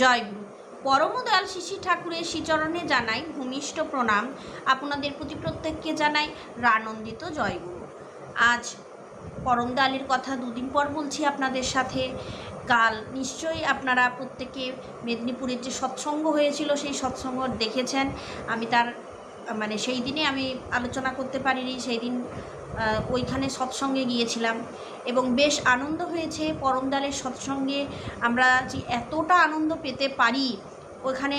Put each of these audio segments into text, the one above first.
জয়গুরু। পরমদয়াল শিশি ঠাকুরের শ্রীচরণে জানাই ভূমিষ্ঠ প্রণাম। আপনাদের প্রতি প্রত্যেককে জানাই রানন্দিত জয়গুরু। আজ পরমদয়ালের কথা দুদিন পর বলছি আপনাদের সাথে। কাল নিশ্চয়ই আপনারা প্রত্যেকে মেদিনীপুরের যে সৎসঙ্গ হয়েছিল, সেই সৎসঙ্গ দেখেছেন। আমি তার মানে সেই দিনে আমি আলোচনা করতে পারিনি, সেই দিন ওইখানে সৎসঙ্গে গিয়েছিলাম এবং বেশ আনন্দ হয়েছে। পরমদালের সৎসঙ্গে আমরা যে এতটা আনন্দ পেতে পারি ওখানে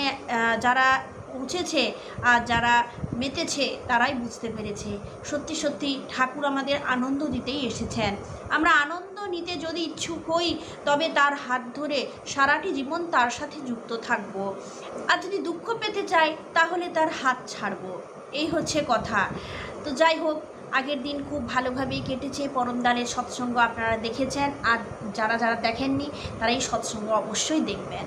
যারা পৌঁছেছে আর যারা মেতেছে, তারাই বুঝতে পেরেছে। সত্যি সত্যি ঠাকুর আমাদের আনন্দ দিতেই এসেছেন। আমরা আনন্দ নিতে যদি ইচ্ছুক হই, তবে তার হাত ধরে সারাটি জীবন তার সাথে যুক্ত থাকব। আর যদি দুঃখ পেতে চাই, তাহলে তার হাত ছাড়বো। এই হচ্ছে কথা। তো যাই হোক আগের দিন খুব ভালোভাবেই কেটেছে পরমদালের সৎসঙ্গ আপনারা দেখেছেন। আর যারা যারা দেখেননি তারা এই সৎসঙ্গ অবশ্যই দেখবেন।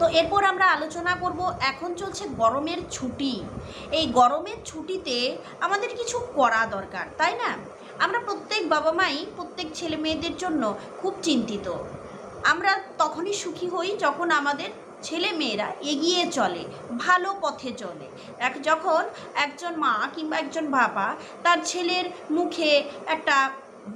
তো এরপর আমরা আলোচনা করব, এখন চলছে গরমের ছুটি। এই গরমের ছুটিতে আমাদের কিছু করা দরকার, তাই না? আমরা প্রত্যেক বাবা মাই, প্রত্যেক ছেলে মেয়েদের জন্য খুব চিন্তিত। আমরা তখনই সুখী হই যখন আমাদের ছেলে মেয়েরা এগিয়ে চলে, ভালো পথে চলে। এক যখন একজন মা কিংবা একজন বাবা তার ছেলের মুখে একটা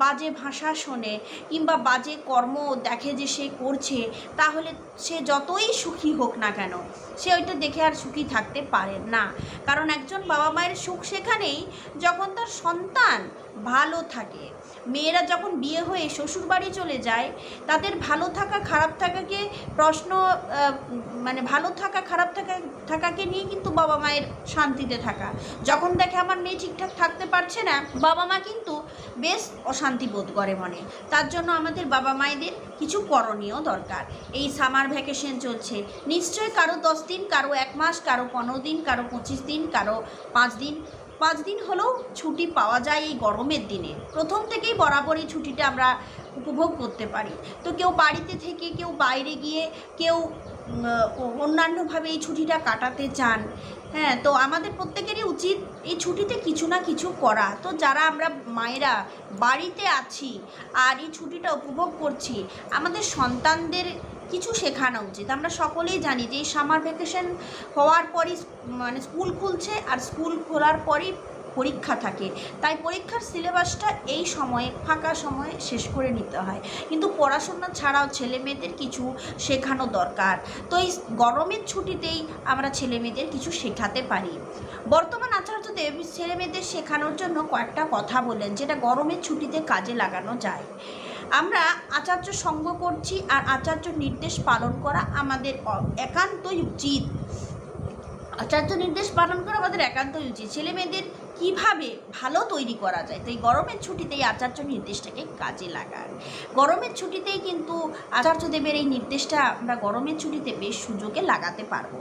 বাজে ভাষা শোনে কিংবা বাজে কর্ম দেখে যে সে করছে, তাহলে সে যতই সুখী হোক না কেন, সে ওইটা দেখে আর সুখী থাকতে পারে না। কারণ একজন বাবা মায়ের সুখ সেখানেই যখন তার সন্তান ভালো থাকে। মেয়েরা যখন বিয়ে হয়ে শ্বশুরবাড়ি চলে যায়, তাদের ভালো থাকা, খারাপ থাকাকে প্রশ্ন মানে ভালো থাকা, খারাপ থাকা, থাকাকে নিয়ে কিন্তু বাবা মায়ের শান্তিতে থাকা। যখন দেখে আমার মেয়ে ঠিকঠাক থাকতে পারছে না, বাবা মা কিন্তু বেশ অশান্তি বোধ করে মনে। তার জন্য আমাদের বাবা মায়েদের কিছু করণীয় দরকার। এই সামার ভ্যাকেশন চলছে। নিশ্চয়ই কারও দশ দিন, কারও এক মাস, কারও পনেরো দিন, কারও পঁচিশ দিন, কারও পাঁচ দিন। পাঁচ দিন হলেও ছুটি পাওয়া যায় এই গরমের দিনে। প্রথম থেকেই বরাবরই ছুটিটা আমরা উপভোগ করতে পারি। তো কেউ বাড়িতে থেকে, কেউ বাইরে গিয়ে, কেউ অন্যান্যভাবে এই ছুটিটা কাটাতে চান। হ্যাঁ তো আমাদের প্রত্যেকেরই উচিত এই ছুটিতে কিছু না কিছু করা। তো যারা আমরা মায়েরা বাড়িতে আছি আর এই ছুটিটা উপভোগ করছি, আমাদের সন্তানদের কিছু শেখানো উচিত। আমরা সকলেই জানি যে এই সামার ভ্যাকেশন হওয়ার পরই মানে স্কুল খুলছে আর স্কুল খোলার পরই পরীক্ষা থাকে। তাই পরীক্ষার সিলেবাসটা এই সময়ে, ফাঁকা সময়ে শেষ করে নিতে হয়। কিন্তু পড়াশোনা ছাড়াও ছেলে মেয়েদের কিছু শেখানো দরকার। তো এই গরমের ছুটিতেই আমরা ছেলে মেয়েদের কিছু শেখাতে পারি। বর্তমান আচার্যদেব ছেলে মেয়েদের শেখানোর জন্য কয়েকটা কথা বলেন যেটা গরমের ছুটিতে কাজে লাগানো যায়। আমরা আচার্য সঙ্গ করছি আর আচার্য নির্দেশ পালন করা আমাদের একান্তই উচিত। আচার্য নির্দেশ পালন করা আমাদের একান্তই উচিত। ছেলে মেয়েদের কীভাবে ভালো তৈরি করা যায়? তো এই গরমের ছুটিতেই আচার্য নির্দেশটাকে কাজে লাগান। গরমের ছুটিতেই কিন্তু আচার্যদেবের এই নির্দেশটা আমরা গরমের ছুটিতে বেশ সুযোগে লাগাতে পারব।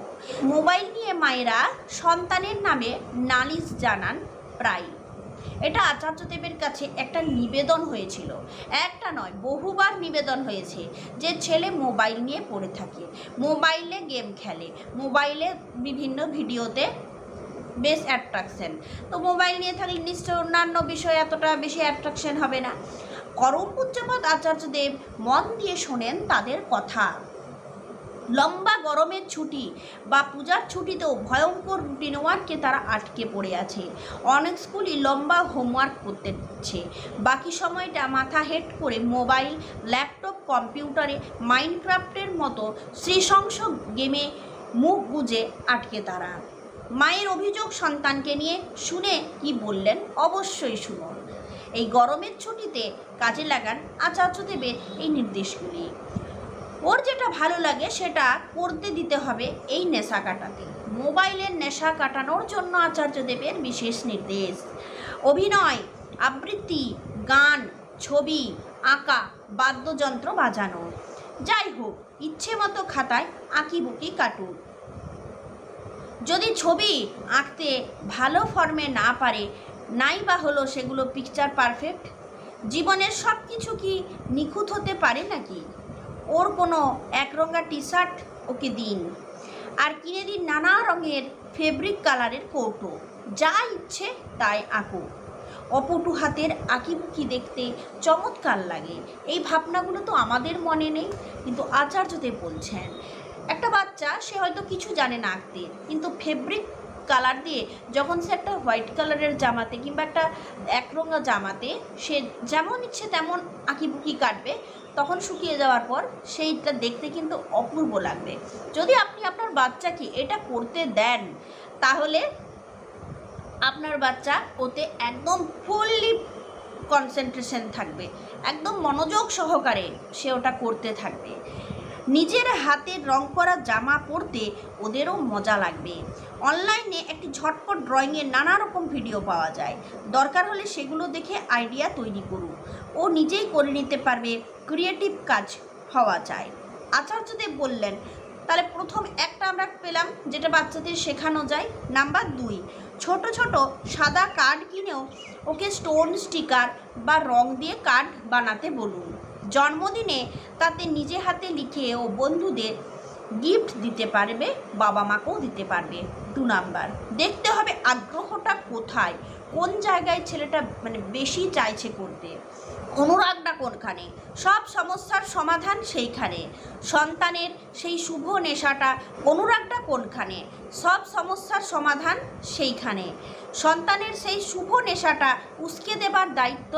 মোবাইল নিয়ে মায়েরা সন্তানের নামে নালিশ জানান প্রায় এটা আচার্যদেবের কাছে একটা নিবেদন হয়েছিল। একটা নয়, বহুবার নিবেদন হয়েছে যে ছেলে মোবাইল নিয়ে পড়ে থাকে। মোবাইলে গেম খেলে, মোবাইলে বিভিন্ন ভিডিওতে বেশ অ্যাট্রাকশন তো মোবাইল নিয়ে থাকলে নিশ্চয় অন্যান্য বিষয়ে এতটা বেশি অ্যাট্রাকশন হবে না। করম পূজ্যপাত আচার্যদেব মন দিয়ে শোনেন তাদের কথা। লম্বা গরমের ছুটি বা পূজার ছুটিতেও ভয়ঙ্কর রুটিন ওয়ার্কে তারা আটকে পড়ে আছে। অনেক স্কুলই লম্বা হোমওয়ার্ক করতে দিচ্ছে। বাকি সময়টা মাথা হেড করে মোবাইল ল্যাপটপ কম্পিউটারে মাইনক্রাফ্টের মতো শ্রীশংস গেমে মুখ গুজে আটকে তারা। মায়ের অভিযোগ সন্তানকে নিয়ে শুনে কি বললেন? অবশ্যই শুনুন। এই গরমের ছুটিতে কাজে লাগান আচার্যদেবের এই নির্দেশগুলি। ওর যেটা ভালো লাগে সেটা করতে দিতে হবে এই নেশা কাটাতে। মোবাইলের নেশা কাটানোর জন্য আচার্যদেবের বিশেষ নির্দেশ। অভিনয়, আবৃত্তি, গান, ছবি, আঁকা, বাদ্যযন্ত্র বাজানো। যাই হোক, ইচ্ছে মতো খাতায় আঁকিবুকি কাটুন যদি ছবি আঁকতে ভালো ফর্মে না পারে, নাই বা হলো সেগুলো পিকচার পারফেক্ট জীবনের সব কিছু কি নিখুঁত হতে পারে নাকি? ওর কোনো একরঙা টি শার্ট ওকে দিন? আর কিনে দিন নানা রঙের ফেব্রিক কালারের কৌটো। যা ইচ্ছে তাই আঁকো অপটু হাতের আঁকিবুকি দেখতে চমৎকার লাগে। এই ভাবনাগুলো তো আমাদের মনে নেই, কিন্তু আচার্যদেব বলছেন একটা বাচ্চা, সে হয়তো কিছু জানে না আঁকতে কিন্তু ফেব্রিক কালার দিয়ে যখন সে একটা হোয়াইট কালারের জামাতে কিংবা একটা একরঙা জামাতে সে যেমন ইচ্ছে তেমন আঁকিবুকি কাটবে, তখন শুকিয়ে যাওয়ার পর সেইটা দেখতে কিন্তু অপূর্ব লাগবে। যদি আপনি আপনার বাচ্চাকে এটা করতে দেন, তাহলে আপনার বাচ্চা ওতে একদম ফুললি কনসেন্ট্রেশন থাকবে। একদম মনোযোগ সহকারে সে ওটা করতে থাকবে। নিজের হাতের রং করা জামা পরতে ওদেরও মজা লাগবে। অনলাইনে একটি ঝটপট ড্রয়িংয়ের নানা রকম ভিডিও পাওয়া যায়। দরকার হলে সেগুলো দেখে আইডিয়া তৈরি করুন। ও নিজেই করে নিতে পারবে ক্রিয়েটিভ কাজ হওয়া চাই আচার্যদেব বললেন, তাহলে প্রথম একটা আমরা পেলাম যেটা বাচ্চাদের শেখানো যায়। নাম্বার দুই, ছোট ছোট সাদা কার্ড কিনেও ওকে স্টোন স্টিকার বা রং দিয়ে কার্ড বানাতে বলুন। জন্মদিনে তাতে নিজে হাতে লিখে ও বন্ধুদের গিফট দিতে পারবে, বাবা মাকেও দিতে পারবে। দু নাম্বার, দেখতে হবে আগ্রহটা কোথায়, কোন জায়গায় ছেলেটা মানে বেশি চাইছে করতে, অনুরাগটা কোনখানে, সব সমস্যার সমাধান সেইখানে, সন্তানের সেই শুভ নেশাটা, অনুরাগটা কোনখানে, সব সমস্যার সমাধান সেইখানে, সন্তানের সেই শুভ নেশাটা উস্কে দেবার দায়িত্ব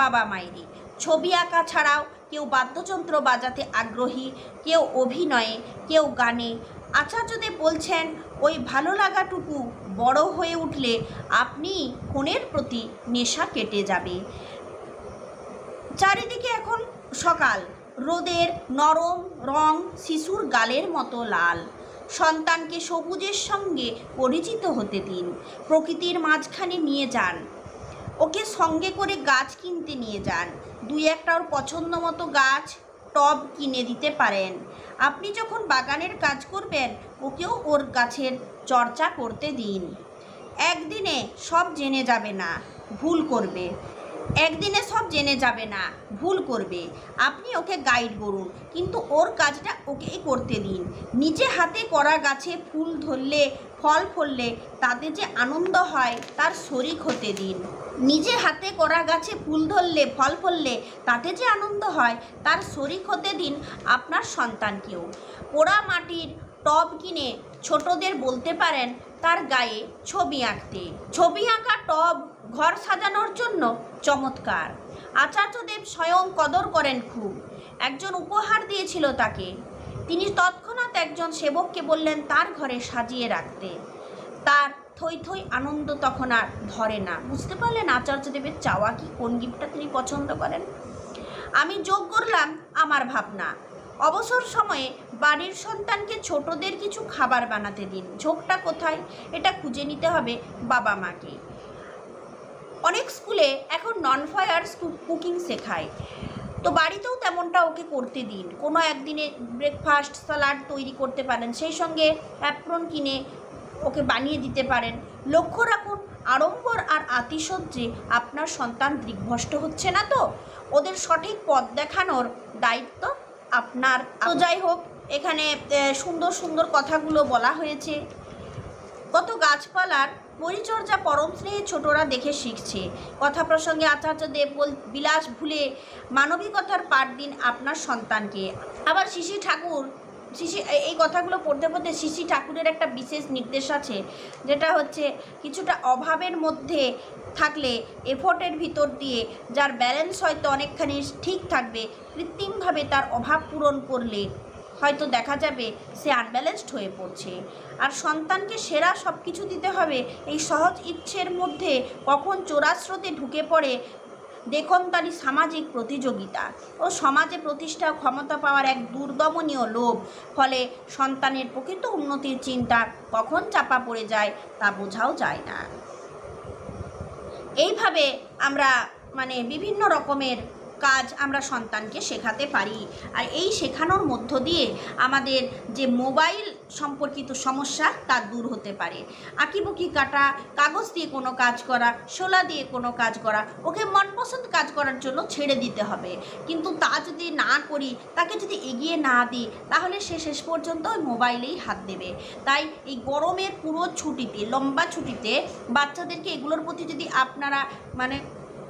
বাবা মায়েরই। ছবি আঁকা ছাড়াও কেউ বাদ্যযন্ত্র বাজাতে আগ্রহী, কেউ অভিনয়ে, কেউ গানে। আচার্যদেব বলছেন, ওই ভালো লাগাটুকু বড় হয়ে উঠলে আপনি ফোনের প্রতি নেশা কেটে যাবে। চারিদিকে এখন সকাল। রোদের নরম রং শিশুর গালের মতো লাল। সন্তানকে সবুজের সঙ্গে পরিচিত হতে দিন। প্রকৃতির মাঝখানে নিয়ে যান। ওকে সঙ্গে করে গাছ কিনতে নিয়ে যান। দুই একটা ওর পছন্দ মতো গাছ টব কিনে দিতে পারেন। আপনি যখন বাগানের কাজ করবেন, ওকেও ওর গাছের চর্চা করতে দিন। একদিনে সব জেনে যাবে না, ভুল করবে। একদিনে সব জেনে যাবে না, ভুল করবে। আপনি ওকে গাইড করুন, কিন্তু ওর কাজটা ওকেই করতে দিন। নিজে হাতে করা গাছে ফুল ধরলে ফল ফললে তাতে যে আনন্দ হয়, তার শরিক হতে দিন। নিজে হাতে করা গাছে ফুল ধরলে, ফল ফললে তাতে যে আনন্দ হয়, তার শরিক হতে দিন আপনার সন্তানকেও। পোড়া মাটির টব কিনে ছোটদের বলতে পারেন, তার গায়ে ছবি আঁকতে। ছবি আঁকা টব ঘর সাজানোর জন্য চমৎকার। আচার্যদেব স্বয়ং কদর করেন খুব। একজন উপহার দিয়েছিল তাকে। তিনি তৎক্ষণাৎ একজন সেবককে বললেন, তার ঘরে সাজিয়ে রাখতে। তার থই থই আনন্দ তখন আর ধরে না। বুঝতে পারলেন আচার্যদেবের চাওয়া কি? কোন গিফটটা তিনি পছন্দ করেন? আমি যোগ করলাম আমার ভাবনা। অবসর সময়ে বাড়ির সন্তানকে ছোটদের কিছু খাবার বানাতে দিন। ঝোঁকটা কোথায়? এটা খুঁজে নিতে হবে বাবা মাকে। অনেক স্কুলে এখন নন ফায়ার কুকিং শেখায়। তো বাড়িতেও তেমনটা ওকে করতে দিন। কোনো একদিনে ব্রেকফাস্ট স্যালাড তৈরি করতে পারেন। সেই সঙ্গে অ্যাপ্রন কিনে ওকে বানিয়ে দিতে পারেন। লক্ষ্য রাখুন, আড়ম্বর আর আতিশয্যে আপনার সন্তান দিগ্ভ্রষ্ট হচ্ছে না তো? ওদের সঠিক পথ দেখানোর দায়িত্ব আপনার। তো যাই হোক, এখানে সুন্দর সুন্দর কথাগুলো বলা হয়েছে। কত গাছপালার পরিচর্যা পরম স্নেহে ছোটরা দেখে শিখছে। কথা প্রসঙ্গে আচার্য দেব বল বিলাস ভুলে মানবিকতার পাঠ দিন আপনার সন্তানকে। আবার শিশি ঠাকুর, শিশি এই- এই কথাগুলো পড়তে পড়তে শিশি ঠাকুরের একটা বিশেষ নির্দেশ আছে, যেটা হচ্ছে কিছুটা অভাবের মধ্যে থাকলে এফোর্টের ভিতর দিয়ে যার ব্যালেন্স হয়তো অনেকখানি ঠিক থাকবে, কৃত্রিমভাবে তার অভাব পূরণ করলে হয়তো দেখা যাবে সে আনব্যালেন্সড হয়ে পড়ছে। আর সন্তানকে সেরা সব কিছু দিতে হবে এই সহজ ইচ্ছের মধ্যে কখন চোরাস্রোতে ঢুকে পড়ে দেখুন তারই সামাজিক প্রতিযোগিতা ও সমাজে প্রতিষ্ঠা ক্ষমতা পাওয়ার এক দুর্দমনীয় লোভ। ফলে সন্তানের প্রকৃত উন্নতির চিন্তা কখন চাপা পড়ে যায় তা বোঝাও যায় না। এইভাবে আমরা মানে বিভিন্ন রকমের কাজ আমরা সন্তানকে শেখাতে পারি। আর এই শেখানোর মধ্য দিয়ে আমাদের যে মোবাইল সম্পর্কিত সমস্যা তা দূর হতে পারে। আঁকিবুকি কাটা, কাগজ দিয়ে কোনো কাজ করা, শোলা দিয়ে কোনো কাজ করা, ওকে মনপসন্দ কাজ করার জন্য ছেড়ে দিতে হবে। কিন্তু তা যদি না করি, তাকে যদি এগিয়ে না দিই, তাহলে সে শেষ পর্যন্ত ওই মোবাইলেই হাত দেবে। তাই এই গরমের পুরো ছুটিতে, লম্বা ছুটিতে বাচ্চাদেরকে এগুলোর প্রতি যদি আপনারা মানে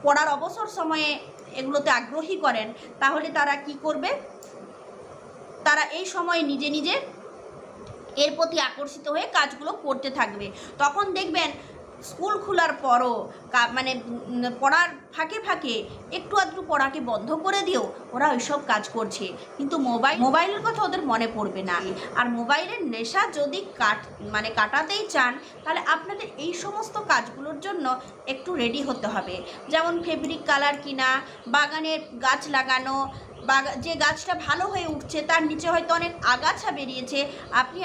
পড়ার অবসর সময়ে এগুলোতে আগ্রহী করেন, তাহলে তারা কি করবে? তারা এই সময় নিজে নিজে এর প্রতি আকর্ষিত হয়ে কাজগুলো করতে থাকবে। তখন দেখবেন স্কুল খোলার পরও মানে পড়ার ফাঁকে ফাঁকে একটু আধটু পড়াকে বন্ধ করে দিও ওরা ওইসব কাজ করছে। কিন্তু মোবাইল, মোবাইলের কথা ওদের মনে পড়বে না। আর মোবাইলের নেশা যদি কাট মানে কাটাতেই চান, তাহলে আপনাদের এই সমস্ত কাজগুলোর জন্য একটু রেডি হতে হবে। যেমন ফেব্রিক কালার কিনা, বাগানের গাছ লাগানো যে গাছটা ভালো হয়ে উঠছে, তার নিচে হয়তো অনেক আগাছা বেরিয়েছে। আপনি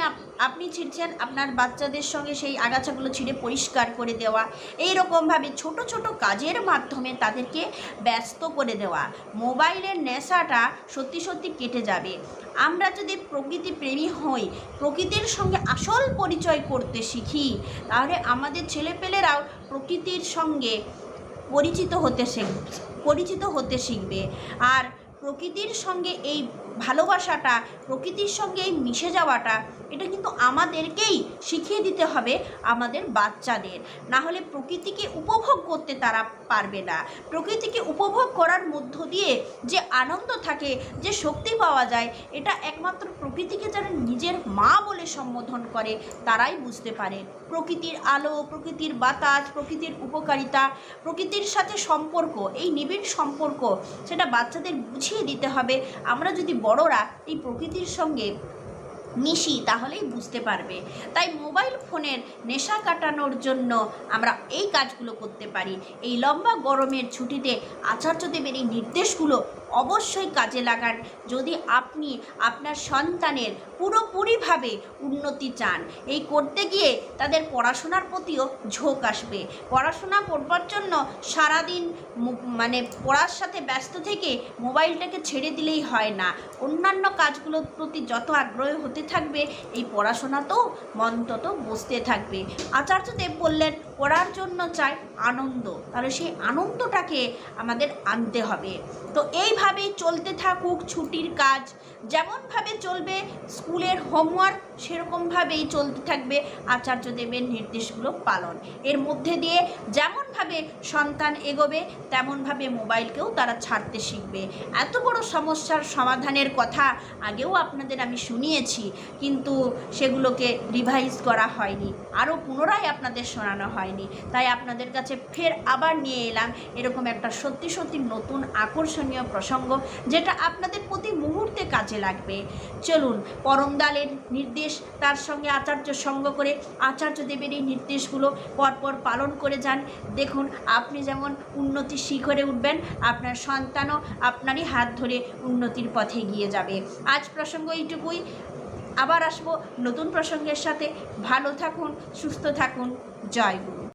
আপনি ছিঁড়ছেন আপনার বাচ্চাদের সঙ্গে সেই আগাছাগুলো ছিঁড়ে পরিষ্কার করে দেওয়া। এই রকমভাবে ছোট ছোট কাজের মাধ্যমে তাদেরকে ব্যস্ত করে দেওয়া। মোবাইলের নেশাটা সত্যি সত্যি কেটে যাবে। আমরা যদি প্রকৃতি প্রেমী হই, প্রকৃতির সঙ্গে আসল পরিচয় করতে শিখি, তাহলে আমাদের ছেলেপেলেরাও প্রকৃতির সঙ্গে পরিচিত হতে শিখ পরিচিত হতে শিখবে। আর প্রকৃতির সঙ্গে এই ভালোবাসাটা, প্রকৃতির সঙ্গে এই মিশে যাওয়াটা, এটা কিন্তু আমাদেরকেই শিখিয়ে দিতে হবে আমাদের বাচ্চাদের। না হলে প্রকৃতিকে উপভোগ করতে তারা পারবে না। প্রকৃতিকে উপভোগ করার মধ্য দিয়ে যে আনন্দ থাকে, যে শক্তি পাওয়া যায়, এটা একমাত্র প্রকৃতিকে যারা নিজের মা বলে সম্বোধন করে, তারাই বুঝতে পারে। প্রকৃতির আলো, প্রকৃতির বাতাস, প্রকৃতির উপকারিতা, প্রকৃতির সাথে সম্পর্ক, এই নিবিড় সম্পর্ক, সেটা বাচ্চাদের বুঝিয়ে দিতে হবে। আমরা যদি বড়রা এই প্রকৃতির সঙ্গে মিশি, তাহলেই বুঝতে পারবে। তাই মোবাইল ফোনের নেশা কাটানোর জন্য আমরা এই কাজগুলো করতে পারি। এই লম্বা গরমের ছুটিতে আচার্যদেবের এই নির্দেশগুলো অবশ্যই কাজে লাগান। যদি আপনি আপনার সন্তানের পুরোপুরিভাবে উন্নতি চান। এই করতে গিয়ে তাদের পড়াশোনার প্রতিও ঝোঁক আসবে। পড়াশোনা করবার জন্য সারাদিন মানে পড়ার সাথে ব্যস্ত থেকে মোবাইলটাকে ছেড়ে দিলেই হয় না। অন্যান্য কাজগুলোর প্রতি যত আগ্রহী হতে থাকবে, এই পড়াশোনাতেও মন তত বসতে থাকবে। আচার্যদেব বললেন পড়ার জন্য চাই আনন্দ। তাহলে সেই আনন্দটাকে আমাদের আনতে হবে। তো এইভাবেই চলতে থাকুক ছুটির কাজ। যেমনভাবে চলবে স্কুলের হোমওয়ার্ক, সেরকমভাবেই চলতে থাকবে আচার্যদেবের নির্দেশগুলো পালন। এর মধ্যে দিয়ে যেমনভাবে সন্তান এগোবে, তেমনভাবে মোবাইলকেও তারা ছাড়তে শিখবে। এত বড় সমস্যার সমাধানের কথা আগেও আপনাদের আমি শুনিয়েছি, কিন্তু সেগুলোকে রিভাইজ করা হয়নি। আরও পুনরায় আপনাদের শোনানো হয়নি। তাই আপনাদের কাছে ফের আবার নিয়ে এলাম এরকম একটা সত্যি সত্যি নতুন আকর্ষণীয় প্রসঙ্গ, যেটা আপনাদের প্রতি মুহূর্তে কাজে লাগবে। চলুন পরমদালের নির্দেশ, তার সঙ্গে আচার্য সঙ্গ করে আচার্য দেবের এই নির্দেশগুলো পরপর পালন করে যান। দেখুন, আপনি যেমন উন্নতির শিখরে উঠবেন, আপনার সন্তানও আপনারই হাত ধরে উন্নতির পথে গিয়ে যাবে। আজ প্রসঙ্গ এইটুকুই। আবার আসব নতুন প্রসঙ্গের সাথে। ভালো থাকুন, সুস্থ থাকুন। জয় গুরু।